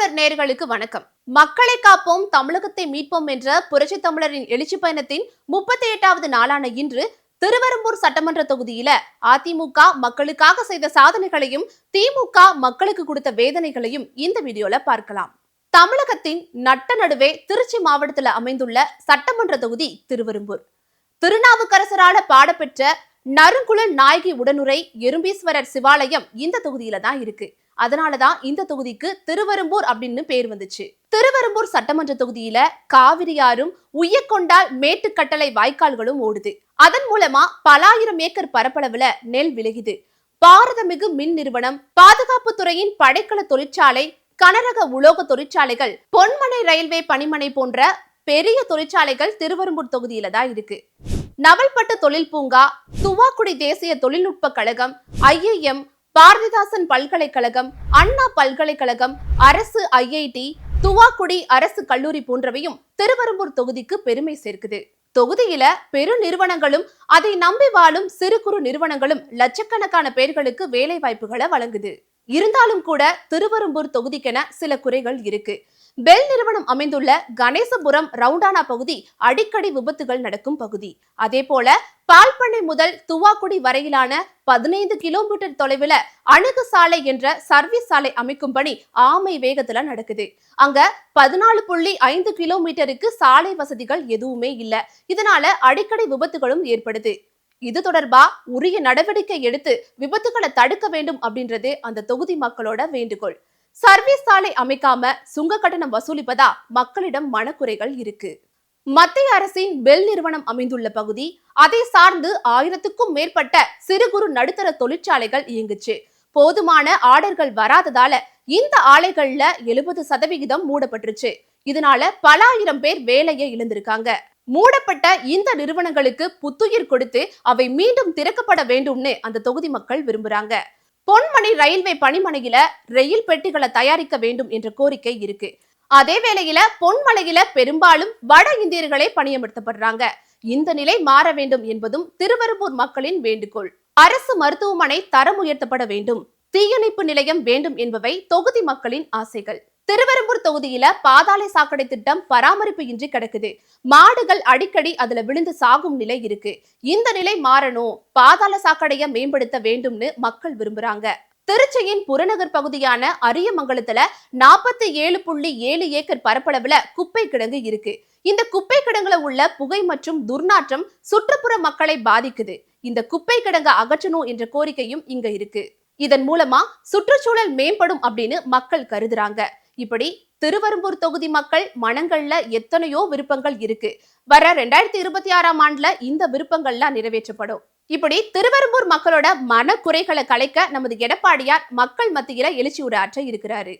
தமிழர் நேர்களுக்கு வணக்கம். மக்களை காப்போம் தமிழகத்தை மீட்போம் என்ற புரட்சி தமிழரின் எழுச்சி பயணத்தின் முப்பத்தி எட்டாவது நாளான இன்று திருவெரும்பூர் சட்டமன்ற தொகுதியில அதிமுக மக்களுக்காக செய்த சாதனைகளையும் திமுக மக்களுக்கு கொடுத்த வேதனைகளையும் இந்த வீடியோல பார்க்கலாம். தமிழகத்தின் நட்ட நடுவே திருச்சி மாவட்டத்துல அமைந்துள்ள சட்டமன்ற தொகுதி திருவெரும்பூர் திருநாவுக்கரசரால பாடப்பெற்ற நறுங்குழல் நாயகி உடனுரை எறும்பீஸ்வரர் சிவாலயம் இந்த தொகுதியில தான் இருக்கு. அதனாலதான் இந்த தொகுதிக்கு திருவரும்பூர் அப்படின்னு பேர் வந்துச்சு. திருவரும்பூர் சட்டமன்ற தொகுதியில காவிரியாரும் உய்யக்கொண்டால் மேட்டுக்கட்டளை வாய்க்கால்களும் ஓடுது. அதன் மூலமா பலாயிரம் ஏக்கர் பரப்பளவுல நெல் விளையுது பாரதமிகு மின் நிறுவனம் பாதுகாப்பு துறையின் படைக்கல தொழிற்சாலை கனரக உலோக தொழிற்சாலைகள் பொன்மனை ரயில்வே பணிமனை போன்ற பெரிய தொழிற்சாலைகள் திருவரும்பூர் தொகுதியில தான் இருக்கு. நவல்பட்டு தொழில் பூங்கா துவாக்குடி தேசிய தொழில்நுட்ப கழகம் ஐஐஎம் பாரதிதாசன் பல்கலைக்கழகம் அண்ணா பல்கலைக்கழகம் அரசு ஐஐடி துவாக்குடி அரசு கல்லூரி போன்றவையும் திருவெரும்பூர் தொகுதிக்கு பெருமை சேர்க்குது. தொகுதியில பெரு நிறுவனங்களும் அதை நம்பி வாழும் சிறு குறு நிறுவனங்களும் லட்சக்கணக்கான பேர்களுக்கு வேலை வாய்ப்புகளை வழங்குது. இருந்தாலும் கூட திருவெரும்பூர் தொகுதிக்கென சில குறைகள் இருக்கு. பெல் நிறுவனம் அமைந்துள்ள கணேசபுரம் ரவுண்டானா பகுதி அடிக்கடி விபத்துகள் நடக்கும் பகுதி. அதே போல பால்பண்ணை முதல் துவாக்குடி வரையிலான பதினைந்து கிலோமீட்டர் தொலைவில் அணுகு சாலை என்ற சர்வீஸ் சாலை அமைக்கும் பணி ஆமை வேகத்துல நடக்குது. அங்க பதினாலு புள்ளி ஐந்து கிலோமீட்டருக்கு சாலை வசதிகள் எதுவுமே இல்லை. இதனால அடிக்கடி விபத்துகளும் ஏற்படுது. இது தொடர்பா உரிய நடவடிக்கை எடுத்து விபத்துகளை தடுக்க வேண்டும் அப்படின்றது அந்த தொகுதி மக்களோட வேண்டுகோள். சர்வீஸ் சாலை அமைக்காம சுங்க கட்டணம் வசூலிப்பதா மக்களிடம் மனக்குறைகள் இருக்கு. மத்திய அரசின் பெல் நிறுவனம் அமைந்துள்ள பகுதி அதை சார்ந்து ஆயிரத்துக்கும் மேற்பட்ட சிறு குறு நடுத்தர தொழிற்சாலைகள் இயங்குச்சு. போதுமான ஆர்டர்கள் வராததால இந்த ஆலைகள்ல எழுபது சதவிகிதம் மூடப்பட்டுருச்சு. இதனால பல ஆயிரம் பேர் வேலையை இழந்திருக்காங்க. மூடப்பட்ட இந்த நிறுவனங்களுக்கு புத்துயிர் கொடுத்து அவை மீண்டும் திறக்கப்பட வேண்டும்னு அந்த தொகுதி மக்கள் விரும்புறாங்க. பொன்மணி ரயில்வே பணிமனையில ரயில் பெட்டிகளை தயாரிக்க வேண்டும் என்ற கோரிக்கை இருக்கு. அதே வேளையில பொன்மலையில பெரும்பாலும் வட இந்தியர்களே பணியமர்த்தப்படுறாங்க. இந்த நிலை மாற வேண்டும் என்பதும் திருவருப்பூர் மக்களின் வேண்டுகோள். அரசு மருத்துவமனை தரம் உயர்த்தப்பட வேண்டும். தீயணைப்பு நிலையம் வேண்டும் என்பவை தொகுதி மக்களின் ஆசைகள். திருவெரும்பூர் தொகுதியில பாதாள சாக்கடை திட்டம் பராமரிப்பு இன்றி கிடக்குது. மாடுகள் அடிக்கடி அதுல விழுந்து சாகும் நிலை இருக்கு. இந்த நிலை மாறணும். பாதாள சாக்கடைய மேம்படுத்த வேண்டும்னு மக்கள் விரும்புறாங்க. திருச்சியின் புறநகர் பகுதியான அரியமங்கலத்துல நாற்பத்தி ஏழு புள்ளி ஏழு ஏக்கர் பரப்பளவுல குப்பை கிடங்கு இருக்கு. இந்த குப்பை கிடங்குல உள்ள புகை மற்றும் துர்நாற்றம் சுற்றுப்புற மக்களை பாதிக்குது. இந்த குப்பை கிடங்க அகற்றணும் என்ற கோரிக்கையும் இங்க இருக்கு. இதன் மூலமா சுற்றுச்சூழல் மேம்படும் அப்படின்னு மக்கள் கருதுறாங்க. இப்படி திருவெரும்பூர் தொகுதி மக்கள் மனங்கள்ல எத்தனையோ விருப்பங்கள் இருக்கு. வர ரெண்டாயிரத்தி இருபத்தி ஆறாம் ஆண்டுல இந்த விருப்பங்கள்லாம் நிறைவேற்றப்படும். இப்படி திருவெரும்பூர் மக்களோட மன குறைகளை கலைக்க நமது எடப்பாடியார் மக்கள் மத்தியில எழுச்சி உரையாற்ற இருக்கிறாரு.